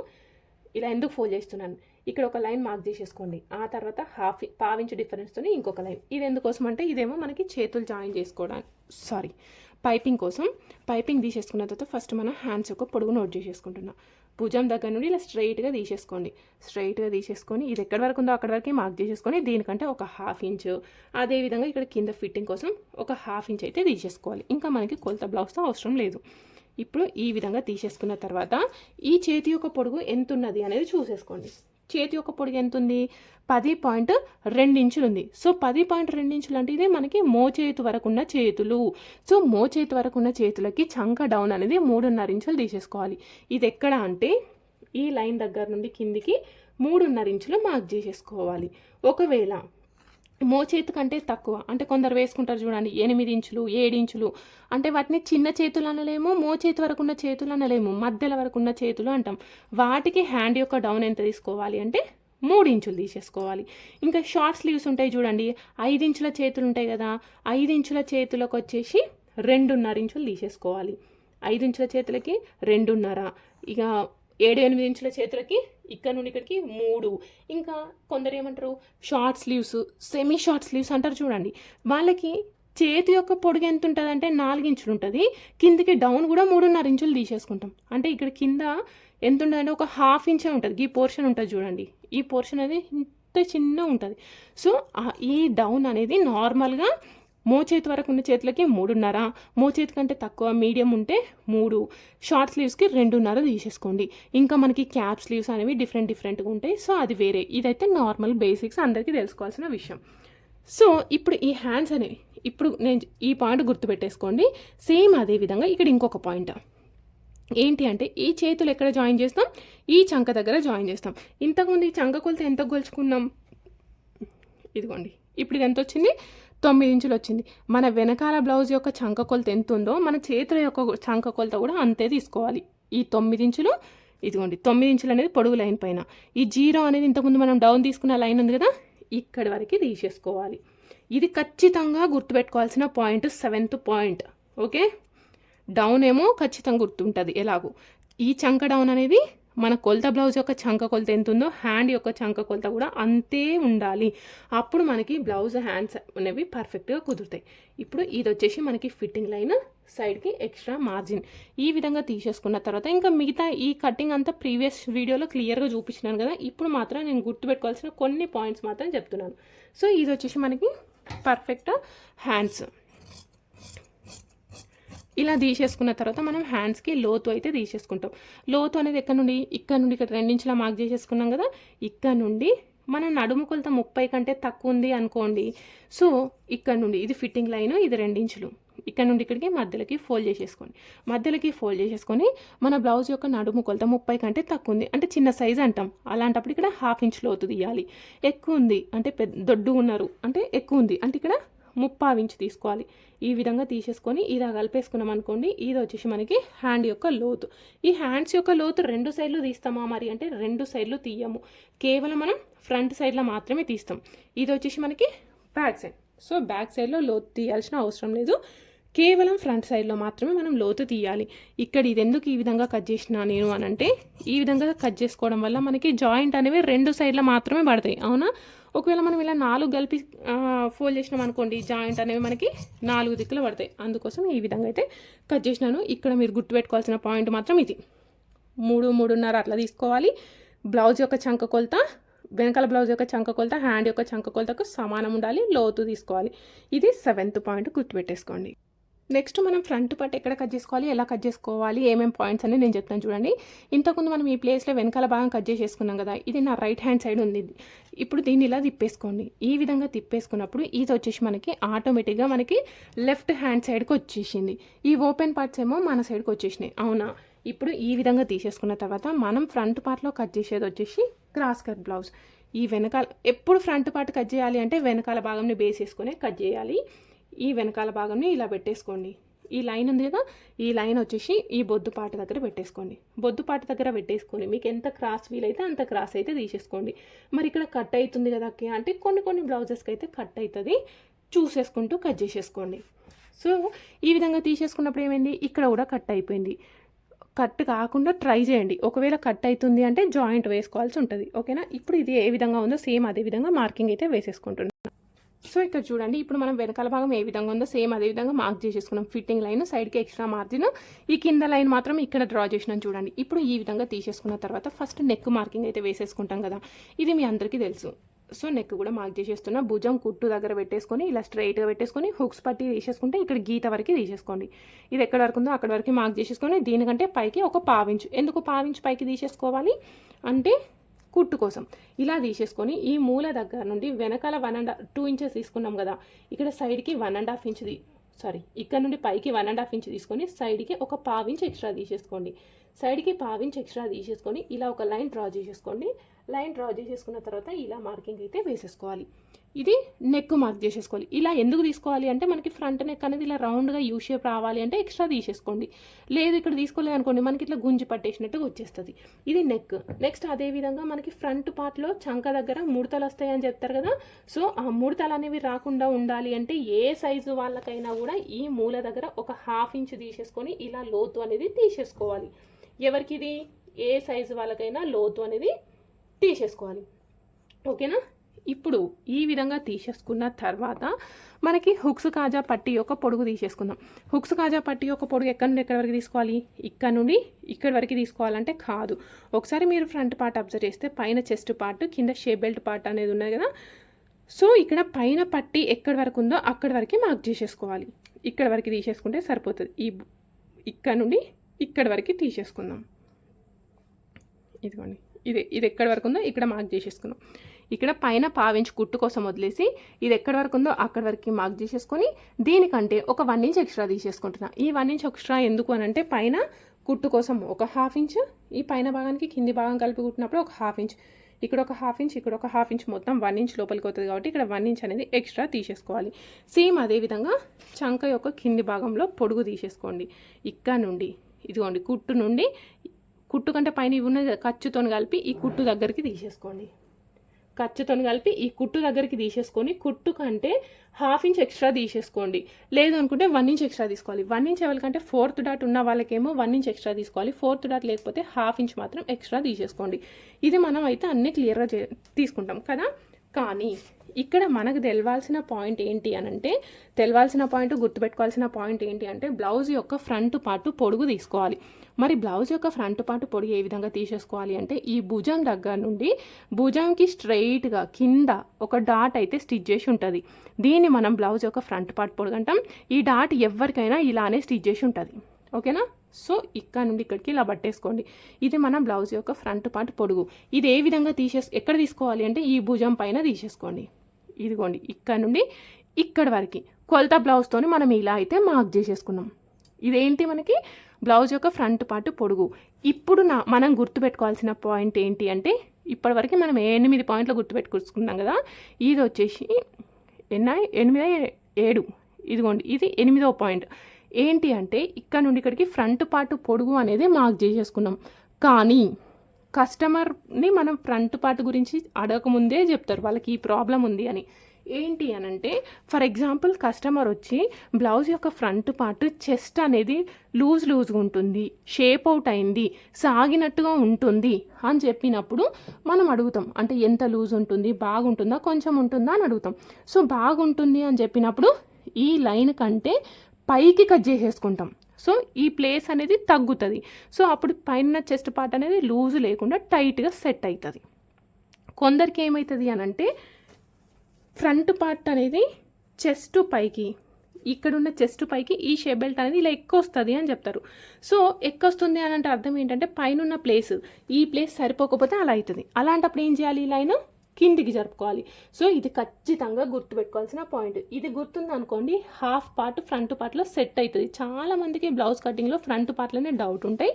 Speaker 1: ఇలా ఎందుకు ఫోల్డ్ చేస్తున్నాను? ఇక్కడ ఒక లైన్ మార్క్ చేసేసుకోండి. ఆ తర్వాత హాఫ్ పావించు డిఫరెన్స్తో ఇంకొక లైన్ ఇది ఎందుకోసం అంటే ఇదేమో మనకి చేతులు జాయిన్ చేసుకోవడానికి. సారీ పైపింగ్ కోసం పైపింగ్ తీసేసుకున్న తర్వాత ఫస్ట్ మనం హ్యాండ్స్ యొక్క పొడుగు నోట్ చేసేసుకుంటున్నాం. భుజం దగ్గర నుండి ఇలా స్ట్రైట్గా తీసేసుకోండి. స్ట్రైట్గా తీసేసుకొని ఇది ఎక్కడి వరకు ఉందో అక్కడి వరకు మార్క్ చేసేసుకొని దీనికంటే ఒక హాఫ్ ఇంచ్ అదేవిధంగా ఇక్కడ కింద ఫిట్టింగ్ కోసం ఒక హాఫ్ ఇంచ్ అయితే తీసేసుకోవాలి. ఇంకా మనకి కొలత బ్లౌజ్తో అవసరం లేదు. ఇప్పుడు ఈ విధంగా తీసేసుకున్న తర్వాత ఈ చేతి యొక్క పొడుగు ఎంత ఉన్నది అనేది చూసేసుకోండి. చేతి యొక్క పొడుగు ఎంత ఉంది పది పాయింట్ రెండించులు ఉంది సో పది పాయింట్ రెండించులు అంటే ఇదే మనకి మోచేతి వరకు ఉన్న చేతులు. సో మోచేతి వరకు ఉన్న చేతులకి చంక డౌన్ అనేది మూడున్నర ఇంచులు తీసేసుకోవాలి. ఇది ఎక్కడ అంటే ఈ లైన్ దగ్గర నుండి కిందికి మూడున్నర ఇంచులు మార్క్ చేసేసుకోవాలి. ఒకవేళ మోచేతి కంటే తక్కువ. అంటే కొందరు వేసుకుంటారు చూడండి ఎనిమిది ఇంచులు ఏడు ఇంచులు. అంటే వాటిని చిన్న చేతులు అనలేము మోచేతి వరకు ఉన్న చేతులు అనలేము మధ్యల వరకు ఉన్న చేతులు అంటాం. వాటికి హ్యాండ్ యొక్క డౌన్ ఎంత తీసుకోవాలి అంటే మూడు ఇంచులు తీసేసుకోవాలి. ఇంకా షార్ట్ స్లీవ్స్ ఉంటాయి చూడండి ఐదు ఇంచుల చేతులు ఉంటాయి కదా ఐదు ఇంచుల చేతులకు వచ్చేసి రెండున్నర ఇంచులు తీసేసుకోవాలి. ఐదు ఇంచుల చేతులకి రెండున్నర. ఇక ఏడు ఎనిమిది ఇంచుల చేతులకి ఇక్కడ నుండి ఇక్కడికి మూడు. ఇంకా కొందరు ఏమంటారు short sleeves semi short sleeves అంటారు చూడండి. వాళ్ళకి చేతి యొక్క పొడుగు ఎంత ఉంటుంది అంటే నాలుగు ఇంచులు ఉంటుంది. కిందకి డౌన్ కూడా మూడున్నర ఇంచులు తీసేసుకుంటాం. అంటే ఇక్కడ కింద ఎంత ఉంటుంది అంటే ఒక హాఫ్ ఇంచే ఉంటుంది. ఈ పోర్షన్ ఉంటుంది చూడండి. ఈ పోర్షన్ అనేది ఇంత చిన్న ఉంటుంది. సో ఈ డౌన్ అనేది నార్మల్గా మోచేతి వరకు ఉన్న చేతులకి మూడున్నర. మోచేతి కంటే తక్కువ మీడియం ఉంటే మూడు. షార్ట్ స్లీవ్స్కి రెండున్నర తీసేసుకోండి. ఇంకా మనకి క్యాప్ స్లీవ్స్ అనేవి డిఫరెంట్ డిఫరెంట్గా ఉంటాయి. సో అది వేరే. ఇదైతే నార్మల్ బేసిక్స్ అందరికీ తెలుసుకోవాల్సిన విషయం. సో ఇప్పుడు ఈ హ్యాండ్స్ అనేవి ఇప్పుడు నేను ఈ పాయింట్ గుర్తుపెట్టేసుకోండి. సేమ్ అదే విధంగా ఇక్కడ ఇంకొక పాయింట్. ఏంటి అంటే ఈ చేతులు ఎక్కడ జాయిన్ చేస్తాం? ఈ చంక దగ్గర జాయిన్ చేస్తాం. ఇంతకుముందు ఈ చంక కొలత ఎంత కొలుచుకున్నాం? ఇదిగోండి. ఇప్పుడు ఇది ఎంత వచ్చింది? తొమ్మిది ఇంచులు వచ్చింది. మన వెనకాల బ్లౌజ్ యొక్క చంక కొలత ఎంత ఉందో మన చేతుల యొక్క చంక కొలత కూడా అంతే తీసుకోవాలి. ఈ తొమ్మిది ఇంచులు ఇదిగోండి తొమ్మిది ఇంచులు అనేది పొడుగు లైన్ పైన. ఈ జీరో అనేది ఇంతకుముందు మనం డౌన్ తీసుకున్న లైన్ ఉంది కదా ఇక్కడి వరకు తీసేసుకోవాలి. ఇది ఖచ్చితంగా గుర్తుపెట్టుకోవాల్సిన point seventh point. Okay? Down ఏమో ఖచ్చితంగా గుర్తుంటుంది ఎలాగో. ఈ చంక డౌన్ అనేది మన కొలత బ్లౌజ్ యొక్క చంక కొలత ఎంత ఉందో హ్యాండ్ యొక్క చంక కొలత కూడా అంతే ఉండాలి. అప్పుడు మనకి బ్లౌజ్ హ్యాండ్స్ అనేవి పర్ఫెక్ట్గా కుదురుతాయి. ఇప్పుడు ఇది వచ్చేసి మనకి ఫిట్టింగ్ లైన్ సైడ్కి ఎక్స్ట్రా మార్జిన్ ఈ విధంగా తీసేసుకున్న తర్వాత ఇంకా మిగతా ఈ కటింగ్ అంతా ప్రీవియస్ వీడియోలో క్లియర్గా చూపించినాను కదా ఇప్పుడు మాత్రం నేను గుర్తుపెట్టుకోవాల్సిన కొన్ని పాయింట్స్ మాత్రం చెప్తున్నాను. సో ఇది వచ్చేసి మనకి పర్ఫెక్ట్ హ్యాండ్స్ ఇలా తీసేసుకున్న తర్వాత మనం హ్యాండ్స్కి లోతు అయితే తీసేసుకుంటాం. లోతు అనేది ఎక్కడ నుండి? ఇక్కడ నుండి ఇక్కడ రెండించులా మార్క్ చేసేసుకున్నాం కదా? ఇక్కడ నుండి మనం నడుము కొలత ముప్పై కంటే తక్కువ ఉంది అనుకోండి. సో ఇక్కడ నుండి ఇది ఫిట్టింగ్ లైన్ ఇది రెండించులు. ఇక్కడ నుండి ఇక్కడికి మధ్యలోకి ఫోల్డ్ చేసేసుకోండి. మధ్యలోకి ఫోల్డ్ చేసేసుకొని మన బ్లౌజ్ యొక్క నడుము కొలత ముప్పై కంటే తక్కువ ఉంది. అంటే చిన్న సైజ్ అంటాం. అలాంటప్పుడు ఇక్కడ హాఫ్ ఇంచ్ లోతు తీయాలి. ఎక్కువ ఉంది అంటే పెద్ద దొడ్డు ఉన్నారు. అంటే ఎక్కువ ఉంది. అంటే ఇక్కడ ముప్పావు ఇంచు తీసుకోవాలి. ఈ విధంగా తీసేసుకొని ఇలా కలిపేసుకున్నాం అనుకోండి ఇది వచ్చేసి మనకి హ్యాండ్ యొక్క లోతు. ఈ హ్యాండ్స్ యొక్క లోతు రెండు సైడ్లు తీస్తామా మరి? అంటే రెండు సైడ్లు తీయము. కేవలం మనం ఫ్రంట్ సైడ్లో మాత్రమే తీస్తాం. ఇది వచ్చేసి మనకి బ్యాక్ సైడ్ సో బ్యాక్ సైడ్లో లోతు తీయాల్సిన అవసరం లేదు. కేవలం ఫ్రంట్ సైడ్లో మాత్రమే మనం లోతు తీయాలి. ఇక్కడ ఇది ఎందుకు ఈ విధంగా కట్ చేసిన నేను అనంటే ఈ విధంగా కట్ చేసుకోవడం వల్ల మనకి జాయింట్ అనేవి రెండు సైడ్లో మాత్రమే పడతాయి. అవునా? ఒకవేళ మనం ఇలా నాలుగు కలిపి ఫోల్డ్ చేసినాం అనుకోండి జాయింట్ అనేవి మనకి నాలుగు దిక్కులు పడతాయి. అందుకోసం ఈ విధంగా అయితే కట్ చేసినాను. ఇక్కడ మీరు గుర్తుపెట్టుకోవాల్సిన పాయింట్ మాత్రం ఇది. మూడు మూడున్నర అట్లా తీసుకోవాలి. బ్లౌజ్ యొక్క చంక కొలత వెనకాల బ్లౌజ్ యొక్క చంక కొలత హ్యాండ్ యొక్క చంక కొలతకు సమానం ఉండాలి. లోతు తీసుకోవాలి. ఇది సెవెంత్ పాయింట్ గుర్తుపెట్టేసుకోండి. నెక్స్ట్ మనం ఫ్రంట్ పార్ట్ ఎక్కడ కట్ చేసుకోవాలి ఎలా కట్ చేసుకోవాలి ఏమేమి పాయింట్స్ అని నేను చెప్తాను చూడండి. ఇంతకుముందు మనం ఈ ప్లేస్లో వెనకాల భాగం కట్ చేసేసుకున్నాం కదా ఇది నా రైట్ హ్యాండ్ సైడ్ ఉంది. ఇప్పుడు దీన్ని ఇలా తిప్పేసుకోండి. ఈ విధంగా తిప్పేసుకున్నప్పుడు ఇది వచ్చేసి మనకి ఆటోమేటిక్గా మనకి లెఫ్ట్ హ్యాండ్ సైడ్కి వచ్చేసింది. ఈ ఓపెన్ పార్ట్స్ ఏమో మన సైడ్కి వచ్చేసినాయి. అవునా? ఇప్పుడు ఈ విధంగా తీసేసుకున్న తర్వాత మనం ఫ్రంట్ పార్ట్లో కట్ చేసేది వచ్చేసి క్రాస్ కట్ బ్లౌజ్ ఈ వెనకాల ఎప్పుడు ఫ్రంట్ పార్ట్ కట్ చేయాలి అంటే వెనకాల భాగంని బేస్ చేసుకునే కట్ చేయాలి. ఈ వెనకాల భాగంని ఇలా పెట్టేసుకోండి. ఈ లైన్ ఉంది కదా ఈ లైన్ వచ్చేసి ఈ బొద్దు పాట దగ్గర పెట్టేసుకోండి. బొద్దు పాట దగ్గర పెట్టేసుకోండి మీకు ఎంత క్రాస్ వీలైతే అంత క్రాస్ అయితే తీసేసుకోండి. మరి ఇక్కడ కట్ అవుతుంది కదా అక్క అంటే కొన్ని కొన్ని బ్లౌజెస్కి అయితే కట్ అవుతుంది. చూసేసుకుంటూ కట్ చేసేసుకోండి. సో ఈ విధంగా తీసేసుకున్నప్పుడు ఏమైంది? ఇక్కడ కూడా కట్ అయిపోయింది. కట్ కాకుండా ట్రై చేయండి. ఒకవేళ కట్ అవుతుంది అంటే జాయింట్ వేసుకోవాల్సి ఉంటుంది. ఓకేనా? ఇప్పుడు ఇది ఏ విధంగా ఉందో సేమ్ అదే విధంగా మార్కింగ్ అయితే వేసేసుకుంటున్నాను సో ఇక్కడ చూడండి ఇప్పుడు మనం వెనకాల భాగం ఏ విధంగా ఉందో సేమ్ అదే విధంగా మార్క్ చేసేసుకున్నాం. ఫిట్టింగ్ లైన్ సైడ్కి ఎక్స్ట్రా మార్జిన్ ఈ కింద లైన్ మాత్రం ఇక్కడ డ్రా చేసినాం చూడండి. ఇప్పుడు ఈ విధంగా తీసేసుకున్న తర్వాత ఫస్ట్ నెక్ మార్కింగ్ అయితే వేసేసుకుంటాం కదా. ఇది మీ అందరికీ తెలుసు. సో నెక్ కూడా మార్క్ చేసేస్తున్నా. భుజం కుట్టు దగ్గర పెట్టేసుకొని ఇలా స్ట్రైట్గా పెట్టేసుకొని హుక్స్ పట్టి తీసేసుకుంటే ఇక్కడ గీత వరకు తీసేసుకోండి. ఇది ఎక్కడ వరకు ఉందో అక్కడ వరకు మార్క్ చేసేసుకొని దీనికంటే పైకి ఒక పావించు. ఎందుకు పావించు పైకి తీసేసుకోవాలి? అంటే కుట్టు కోసం. ఇలా తీసేసుకొని ఈ మూల దగ్గర నుండి వెనకాల వన్ అండ్ టూ ఇంచెస్ తీసుకున్నాం కదా ఇక్కడ సైడ్కి one and half inch sorry ఇక్కడ నుండి పైకి వన్ అండ్ హాఫ్ ఇంచ్ తీసుకొని సైడ్కి ఒక పావించ్ ఎక్స్ట్రా తీసేసుకోండి. సైడ్కి పావించ్ ఎక్స్ట్రా తీసేసుకొని ఇలా ఒక లైన్ డ్రా చేసేసుకోండి. లైన్ డ్రా చేసేసుకున్న తర్వాత ఇలా మార్కింగ్ అయితే వేసేసుకోవాలి. ఇది నెక్ మార్క్ చేసేసుకోవాలి. ఇలా ఎందుకు తీసుకోవాలి అంటే మనకి ఫ్రంట్ నెక్ అనేది ఇలా రౌండ్గా యూ షేప్ రావాలి అంటే ఎక్స్ట్రా తీసేసుకోండి. లేదు ఇక్కడ తీసుకోలేదు అనుకోండి మనకి ఇట్లా గుంజి పట్టేసినట్టుగా వచ్చేస్తుంది. ఇది నెక్ నెక్స్ట్ అదే విధంగా మనకి ఫ్రంట్ పార్ట్లో చంక దగ్గర ముడతలు వస్తాయని చెప్తారు కదా. సో ఆ ముడతలు అనేవి రాకుండా ఉండాలి అంటే ఏ సైజు వాళ్ళకైనా కూడా ఈ మూల దగ్గర ఒక హాఫ్ ఇంచ్ తీసేసుకొని ఇలా లోతు అనేది తీసేసుకోవాలి. ఎవరికి ఇది? ఏ సైజు వాళ్ళకైనా లోతు అనేది తీసేసుకోవాలి. ఓకేనా? ఇప్పుడు ఈ విధంగా తీసేసుకున్న తర్వాత మనకి హుక్స్ కాజా పట్టి యొక్క పొడుగు తీసేసుకుందాం. హుక్స్ కాజా పట్టి యొక్క పొడుగు ఎక్కడి నుండి ఎక్కడి వరకు తీసుకోవాలి? ఇక్కడ నుండి ఇక్కడి వరకు తీసుకోవాలంటే కాదు. ఒకసారి మీరు ఫ్రంట్ పార్ట్ అబ్జర్వ్ చేస్తే పైన చెస్ట్ పార్ట్ కింద షేప్ బెల్ట్ పార్ట్ అనేది ఉన్నది కదా. సో ఇక్కడ పైన పట్టి ఎక్కడి వరకు ఉందో అక్కడి వరకు మార్క్ చేసేసుకోవాలి. ఇక్కడ వరకు తీసేసుకుంటే సరిపోతుంది. ఈ ఇక్కడ నుండి ఇక్కడి వరకు తీసేసుకుందాం. ఇదిగోండి. ఇది ఇది ఎక్కడి వరకు ఉందో ఇక్కడ మార్క్ చేసేసుకుందాం. ఇక్కడ పైన పావించి కుట్టు కోసం వదిలేసి ఇది ఎక్కడి వరకు ఉందో అక్కడి వరకు మార్క్ చేసేసుకొని దీనికంటే ఒక వన్ ఇంచ్ ఎక్స్ట్రా తీసేసుకుంటున్నా. ఈ వన్ ఇంచ్ ఎక్స్ట్రా ఎందుకు అని అంటే పైన కుట్టు కోసం ఒక హాఫ్ ఇంచ్ ఈ పైన భాగానికి కింది భాగం కలిపి కుట్టినప్పుడు ఒక హాఫ్ ఇంచ్ ఇక్కడ ఒక హాఫ్ ఇంచ్ ఇక్కడ ఒక హాఫ్ ఇంచ్ మొత్తం వన్ ఇంచ్ లోపలికి అవుతుంది కాబట్టి ఇక్కడ వన్ ఇంచ్ అనేది ఎక్స్ట్రా తీసేసుకోవాలి. సేమ్ అదేవిధంగా చంక యొక్క కింది భాగంలో పొడుగు తీసేసుకోండి. ఇక్కడ నుండి ఇదిగోండి కుట్టు నుండి కుట్టు కంటే పైన ఇవి ఉన్నది ఖర్చుతో కలిపి ఈ కుట్టు దగ్గరికి తీసేసుకోండి. ఖర్చుతో కలిపి ఈ కుట్టు దగ్గరికి తీసేసుకొని కుట్టు కంటే హాఫ్ ఇంచ్ ఎక్స్ట్రా తీసేసుకోండి. లేదు అనుకుంటే వన్ ఇంచ్ ఎక్స్ట్రా తీసుకోవాలి. వన్ ఇంచ్ ఎవరికంటే ఫోర్త్ డాట్ ఉన్న వాళ్ళకేమో వన్ ఇంచ్ ఎక్స్ట్రా తీసుకోవాలి. ఫోర్త్ డాట్ లేకపోతే హాఫ్ ఇంచ్ మాత్రం ఎక్స్ట్రా తీసేసుకోండి. ఇది మనం అయితే అన్నీ క్లియర్గా చే తీసుకుంటాం కదా? కానీ ఇక్కడ మనకు తెలవాల్సిన పాయింట్ ఏంటి అని అంటే తెలవాల్సిన పాయింట్ గుర్తుపెట్టుకోవాల్సిన పాయింట్ ఏంటి అంటే బ్లౌజ్ యొక్క ఫ్రంట్ పార్ట్ పొడుగు తీసుకోవాలి. మరి బ్లౌజ్ యొక్క ఫ్రంట్ పార్ట్ పొడుగు ఏ విధంగా తీసేసుకోవాలి అంటే ఈ భుజం దగ్గర నుండి భుజంకి స్ట్రైట్గా కింద ఒక డాట్ అయితే స్టిచ్ చేసి ఉంటుంది. దీన్ని మనం బ్లౌజ్ యొక్క ఫ్రంట్ పార్ట్ పొడుగు అంటాం. ఈ డాట్ ఎవరికైనా ఇలానే స్టిచ్ చేసి ఉంటుంది. ఓకేనా? సో ఇక్కడ నుండి ఇక్కడికి ఇలా పట్టేసుకోండి. ఇది మన బ్లౌజ్ యొక్క ఫ్రంట్ పార్ట్ పొడుగు. ఇది ఏ విధంగా తీసేస్ ఎక్కడ తీసుకోవాలి అంటే ఈ భుజం పైన తీసేసుకోండి. ఇదిగోండి ఇక్కడ నుండి ఇక్కడ వరకు. కొలత బ్లౌజ్తోని మనం ఇలా అయితే మార్క్ చేసేసుకున్నాం. ఇదేంటి మనకి? బ్లౌజ్ యొక్క ఫ్రంట్ పార్ట్ పొడుగు. ఇప్పుడు నా మనం గుర్తుపెట్టుకోవాల్సిన పాయింట్ ఏంటి అంటే ఇప్పటివరకు మనం ఎనిమిది పాయింట్లు గుర్తుపెట్టుకుంటున్నాం కదా. ఇది వచ్చేసి ఎన్న ఎనిమిది ఏడు. ఇదిగోండి ఇది ఎనిమిదో పాయింట్ ఏంటి అంటే ఇక్కడ నుండి ఇక్కడికి ఫ్రంట్ పార్ట్ పొడుగు అనేది మార్క్ చేసేసుకున్నాం. కానీ కస్టమర్ని మనం ఫ్రంట్ పార్ట్ గురించి అడగకముందే చెప్తారు వాళ్ళకి ఈ ప్రాబ్లం ఉంది అని. ఏంటి అని అంటే ఫర్ ఎగ్జాంపుల్ కస్టమర్ వచ్చి బ్లౌజ్ యొక్క ఫ్రంట్ పార్ట్ చెస్ట్ అనేది లూజ్ లూజ్గా ఉంటుంది షేప్ అవుట్ అయింది సాగినట్టుగా ఉంటుంది అని చెప్పినప్పుడు మనం అడుగుతాం అంటే ఎంత లూజ్ ఉంటుంది బాగుంటుందా కొంచెం ఉంటుందా అని అడుగుతాం. సో బాగుంటుంది అని చెప్పినప్పుడు ఈ లైన్ కంటే పైకి కట్ చేసేసుకుంటాం. సో ఈ ప్లేస్ అనేది తగ్గుతుంది. సో అప్పుడు పైన చెస్ట్ పార్ట్ అనేది లూజ్ లేకుండా టైట్గా సెట్ అవుతుంది కొందరికి ఏమవుతుంది అని అంటే ఫ్రంట్ పార్ట్ అనేది చెస్ట్ పైకి ఇక్కడున్న చెస్ట్ పైకి ఈ షేప్ బెల్ట్ అనేది ఇలా ఎక్కువ వస్తుంది అని చెప్తారు. సో ఎక్కువ వస్తుంది అని అంటే అర్థం ఏంటంటే పైన ఉన్న ప్లేస్ ఈ ప్లేస్ సరిపోకపోతే అలా అవుతుంది అలాంటప్పుడు ఏం చేయాలి ఈ లైన్ కిందికి జరుపుకోవాలి. సో ఇది ఖచ్చితంగా గుర్తుపెట్టుకోవాల్సిన పాయింట్ ఇది గుర్తుంది అనుకోండి హాఫ్ పార్ట్ ఫ్రంట్ పార్ట్లో సెట్ అవుతుంది. చాలా మందికి బ్లౌజ్ కటింగ్లో ఫ్రంట్ పార్ట్లోనే డౌట్ ఉంటాయి.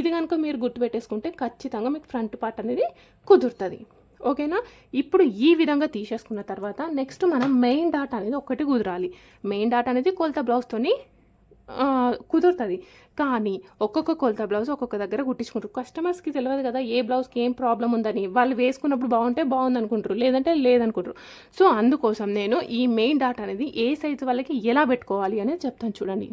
Speaker 1: ఇది కనుక మీరు గుర్తుపెట్టేసుకుంటే ఖచ్చితంగా మీకు ఫ్రంట్ పార్ట్ అనేది కుదురుతుంది. ఓకేనా ఇప్పుడు ఈ విధంగా తీసేసుకున్న తర్వాత నెక్స్ట్ మనం మెయిన్ డాట్ అనేది ఒకటి కుదరాలి. మెయిన్ డాట్ అనేది కొలత బ్లౌజ్తోని కుదురుతుంది. కానీ ఒక్కొక్క కొలత బ్లౌజ్ ఒక్కొక్క దగ్గర కుట్టించుకుంటారు. కస్టమర్స్కి తెలియదు కదా ఏ బ్లౌజ్కి ఏం ప్రాబ్లం ఉందని. వాళ్ళు వేసుకున్నప్పుడు బాగుంటే బాగుంది అనుకుంటారు లేదంటే లేదనుకుంటారు. సో అందుకోసం నేను ఈ మెయిన్ డాట్ అనేది ఏ సైజు వాళ్ళకి ఎలా పెట్టుకోవాలి అనేది చెప్తాను చూడండి.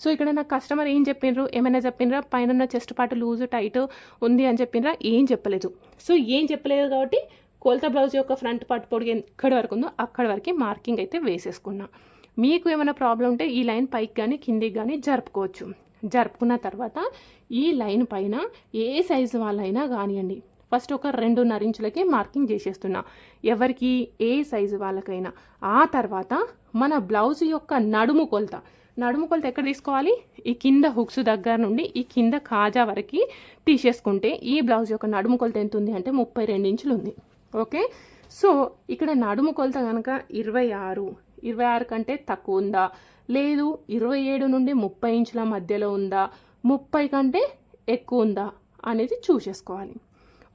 Speaker 1: సో ఇక్కడ నా కస్టమర్ ఏం చెప్పిండ్రు ఏమైనా చెప్పిండ్రా పైన ఉన్న చెస్ట్ పాటు లూజ్ టైట్ ఉంది అని చెప్పిండ్రా ఏం చెప్పలేదు. సో ఏం చెప్పలేదు కాబట్టి కొలత బ్లౌజ్ యొక్క ఫ్రంట్ పార్ట్ పొడిగి ఎక్కడి వరకు ఉందో అక్కడి వరకు మార్కింగ్ అయితే వేసేసుకున్నా. మీకు ఏమైనా ప్రాబ్లం ఉంటే ఈ లైన్ పైకి కానీ కిందికి కానీ జరుపుకోవచ్చు. జరుపుకున్న తర్వాత ఈ లైన్ పైన ఏ సైజు వాళ్ళైనా కానివ్వండి ఫస్ట్ ఒక రెండున్నర ఇంచులకి మార్కింగ్ చేసేస్తున్నా. ఎవరికి ఏ సైజు వాళ్ళకైనా. ఆ తర్వాత మన బ్లౌజ్ యొక్క నడుము కొలత. నడుము కొలత ఎక్కడ తీసుకోవాలి? ఈ కింద హుక్స్ దగ్గర నుండి ఈ కింద కాజా వరకు తీసేసుకుంటే ఈ బ్లౌజ్ యొక్క నడుము కొలత ఎంత ఉంది అంటే ముప్పై రెండు ఇంచులు ఉంది. ఓకే సో ఇక్కడ నడుము కొలత కనుక ఇరవై ఆరు ఇరవై ఆరు కంటే తక్కువ ఉందా? లేదు ఇరవై ఏడు నుండి ముప్పై ఇంచుల మధ్యలో ఉందా? ముప్పై కంటే ఎక్కువ ఉందా? అనేది చూసేసుకోవాలి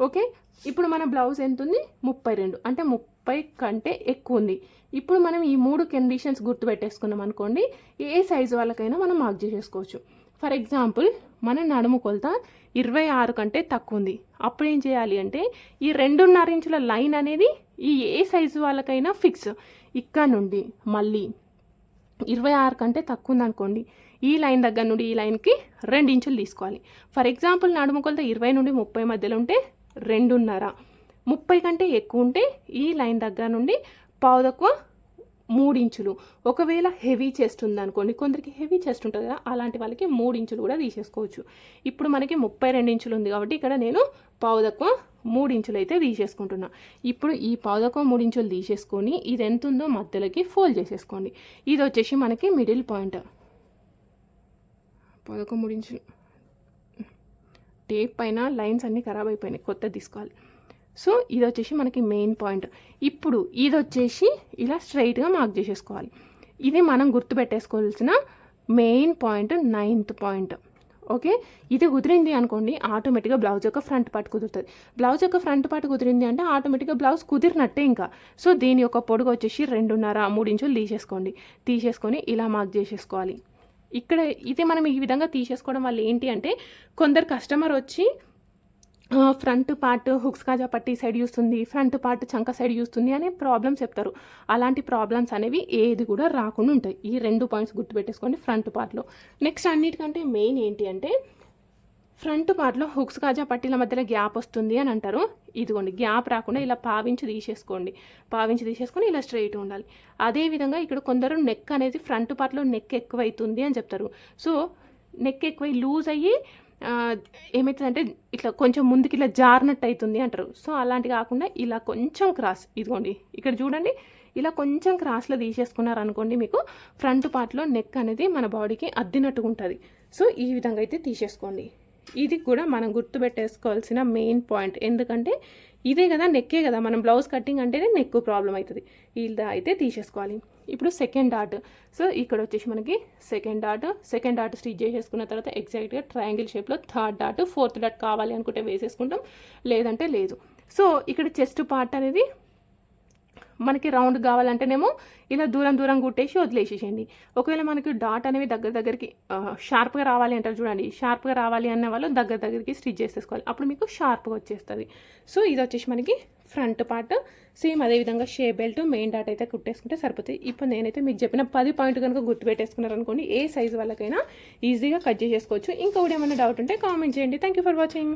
Speaker 1: ఓకే? ఇప్పుడు మన బ్లౌజ్ ఎంత ఉంది ముప్పై రెండు. అంటే ముప్పై కంటే ఎక్కువ ఉంది. ఇప్పుడు మనం ఈ మూడు కండిషన్స్ గుర్తుపెట్టేసుకున్నాం అనుకోండి ఏ సైజు వాళ్ళకైనా మనం మార్క్ చేసేసుకోవచ్చు. ఫర్ ఎగ్జాంపుల్ మన నడుము కొలత ఇరవై ఆరు కంటే తక్కువ ఉంది అప్పుడు ఏం చేయాలి అంటే ఈ రెండున్నర ఇంచుల లైన్ అనేది ఈ ఏ సైజు వాళ్ళకైనా ఫిక్స్. ఇక్కడ నుండి మళ్ళీ ఇరవై ఆరు కంటే తక్కువ ఉందనుకోండి ఈ లైన్ దగ్గర నుండి ఈ లైన్కి రెండు ఇంచులు తీసుకోవాలి. ఫర్ ఎగ్జాంపుల్ నడుము కొలత ఇరవై నుండి ముప్పై మధ్యలో ఉంటే రెండున్నర. ముప్పై కంటే ఎక్కువ ఉంటే ఈ లైన్ దగ్గర నుండి పావు తక్కువ మూడు ఇంచులు ఒకవేళ హెవీ చెస్ట్ ఉందనుకోండి కొందరికి హెవీ చెస్ట్ ఉంటుంది కదా అలాంటి వాళ్ళకి మూడు ఇంచులు కూడా తీసేసుకోవచ్చు. ఇప్పుడు మనకి ముప్పై రెండు ఇంచులు ఉంది కాబట్టి ఇక్కడ నేను పావు మూడించులు మూడు అయితే తీసేసుకుంటున్నా. ఇప్పుడు ఈ పావు మూడించులు మూడు ఇంచులు తీసేసుకొని ఇది ఎంత ఉందో మధ్యలోకి ఫోల్డ్ చేసేసుకోండి. ఇది వచ్చేసి మనకి మిడిల్ పాయింట్. పావు మూడించులు. మూడు ఇంచులు టేప్ పైన లైన్స్ అన్నీ ఖరాబ్ అయిపోయినాయి కొత్త తీసుకోవాలి. సో ఇది వచ్చేసి మనకి మెయిన్ పాయింట్ ఇప్పుడు ఇది వచ్చేసి ఇలా స్ట్రైట్గా మార్క్ చేసేసుకోవాలి. ఇది మనం గుర్తుపెట్టేసుకోవాల్సిన main point ninth point okay? ఇది కుదిరింది అనుకోండి ఆటోమేటిక్గా బ్లౌజ్ యొక్క ఫ్రంట్ పార్ట్ కుదురుతుంది. బ్లౌజ్ యొక్క ఫ్రంట్ పార్ట్ కుదిరింది అంటే ఆటోమేటిక్గా బ్లౌజ్ కుదిరినట్టే ఇంకా. సో దీని యొక్క పొడుగు వచ్చేసి రెండున్నర మూడు ఇంచులు తీసేసుకోండి. తీసేసుకొని ఇలా మార్క్ చేసేసుకోవాలి. ఇక్కడ ఇది మనం ఈ విధంగా తీసేసుకోవడం వల్ల ఏంటి అంటే కొందరు కస్టమర్ వచ్చి ఫ్రంట్ పార్ట్ హుక్స్ కాజా పట్టి సైడ్ చూస్తుంది ఫ్రంట్ పార్ట్ చంక సైడ్ చూస్తుంది అనే ప్రాబ్లమ్స్ చెప్తారు. అలాంటి ప్రాబ్లమ్స్ అనేవి ఏది కూడా రాకుండా ఉంటాయి. ఈ రెండు పాయింట్స్ గుర్తుపెట్టేసుకోండి ఫ్రంట్ పార్ట్లో. నెక్స్ట్ అన్నిటికంటే మెయిన్ ఏంటి అంటే ఫ్రంట్ పార్ట్లో హుక్స్ కాజా పట్టీల మధ్యలో గ్యాప్ వస్తుంది అని అంటారు. ఇదిగోండి గ్యాప్ రాకుండా ఇలా పావించి తీసేసుకోండి. పావించి తీసేసుకొని ఇలా స్ట్రైట్ ఉండాలి. అదేవిధంగా ఇక్కడ కొందరు నెక్ అనేది ఫ్రంట్ పార్ట్లో నెక్ ఎక్కువ అవుతుంది అని చెప్తారు. సో నెక్ ఎక్కువై లూజ్ అయ్యి ఏమవుతుందంటే ఇట్లా కొంచెం ముందుకి ఇట్లా జారినట్టు అవుతుంది అంటారు. సో అలాంటి కాకుండా ఇలా కొంచెం క్రాస్ ఇదిగోండి ఇక్కడ చూడండి ఇలా కొంచెం క్రాస్లో తీసేసుకున్నారు అనుకోండి మీకు ఫ్రంట్ పార్ట్లో నెక్ అనేది మన బాడీకి అద్దినట్టుగా ఉంటుంది సో ఈ విధంగా అయితే తీసేసుకోండి. ఇది కూడా మనం గుర్తుపెట్టేసుకోవాల్సిన మెయిన్ పాయింట్. ఎందుకంటే ఇదే కదా నెక్కే కదా. మనం బ్లౌజ్ కటింగ్ అంటేనే నెక్ ప్రాబ్లం అవుతుంది. ఇలా అయితే తీసేసుకోవాలి. ఇప్పుడు సెకండ్ డాట్ సో ఇక్కడ వచ్చేసి మనకి second dot second dot stitch చేసేసుకున్న తర్వాత ఎగ్జాక్ట్గా ట్రయాంగిల్ షేప్లో థర్డ్ డాట్ ఫోర్త్ డాట్ కావాలి అనుకుంటే వేసేసుకుంటాం. లేదంటే లేదు. సో ఇక్కడ చెస్ట్ పార్ట్ అనేది మనకి రౌండ్ కావాలంటేనేమో ఇలా దూరం దూరం కుట్టేసి వదిలేసేసేయండి. ఒకవేళ మనకి డాట్ అనేవి దగ్గర దగ్గరికి షార్ప్గా రావాలి అంటారు చూడండి. షార్ప్గా రావాలి అన్న వాళ్ళు దగ్గర దగ్గరికి స్టిచ్ చేసేసుకోవాలి. అప్పుడు మీకు షార్ప్గా వచ్చేస్తుంది. సో ఇది వచ్చేసి మనకి ఫ్రంట్ పార్ట్ సేమ్ అదేవిధంగా షే బెల్ట్ మెయిన్ డాట్ అయితే కుట్టేసుకుంటే సరిపోతుంది. ఇప్పుడు నేనైతే మీకు చెప్పిన పది పాయింట్ కనుక గుర్తుపెట్టేసుకున్నారు అనుకోండి ఏ సైజు వాళ్ళకైనా ఈజీగా కట్ చేసేసుకోవచ్చు. ఇంకా కూడా ఏమైనా డౌట్ ఉంటే కామెంట్ చేయండి. Thank you for watching